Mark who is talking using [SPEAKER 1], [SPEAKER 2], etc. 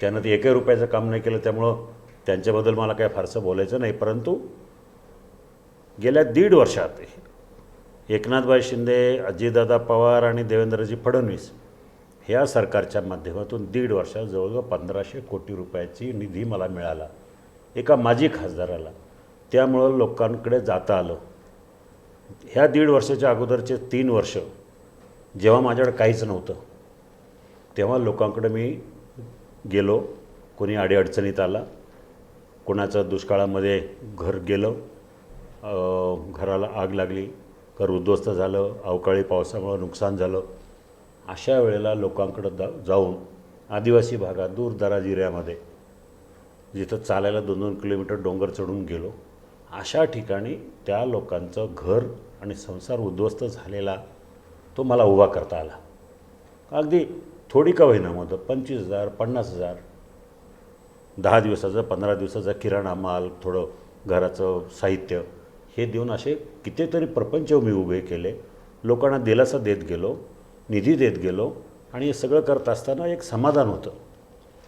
[SPEAKER 1] त्यानं ते एकही रुपयाचं काम नाही केलं त्यामुळं त्यांच्याबद्दल मला काय फारसं बोलायचं नाही. परंतु गेल्या दीड वर्षात एकनाथभाई शिंदे अजितदादा पवार आणि देवेंद्रजी फडणवीस ह्या सरकारच्या माध्यमातून दीड वर्षात जवळजवळ पंधराशे कोटी रुपयाची निधी मला मिळाला एका माजी खासदाराला. त्यामुळं लोकांकडे जाता आलं. ह्या दीड वर्षाच्या अगोदरचे तीन वर्ष जेव्हा माझ्याकडे काहीच नव्हतं तेव्हा लोकांकडे मी गेलो कोणी अडीअडचणीत आला कोणाचं दुष्काळामध्ये घर गेलं घराला आग लागली घर उद्ध्वस्त झालं अवकाळी पावसामुळं नुकसान झालं अशा वेळेला लोकांकडं जा जाऊन आदिवासी भागात दूरदराज एरियामध्ये जिथं चालायला दोन दोन किलोमीटर डोंगर चढून गेलो अशा ठिकाणी त्या लोकांचं घर आणि संसार उद्ध्वस्त झालेला तो मला उभा करता आला. अगदी थोडी का होईना मदत? पंचवीस हजार पन्नास हजार. दहा दिवसाचं पंधरा दिवसाचा किराणा माल थोडं घराचं साहित्य हे देऊन असे कितीतरी प्रपंच मी उभे केले. लोकांना दिलासा देत गेलो निधी देत गेलो आणि हे सगळं करत असताना एक समाधान होतं.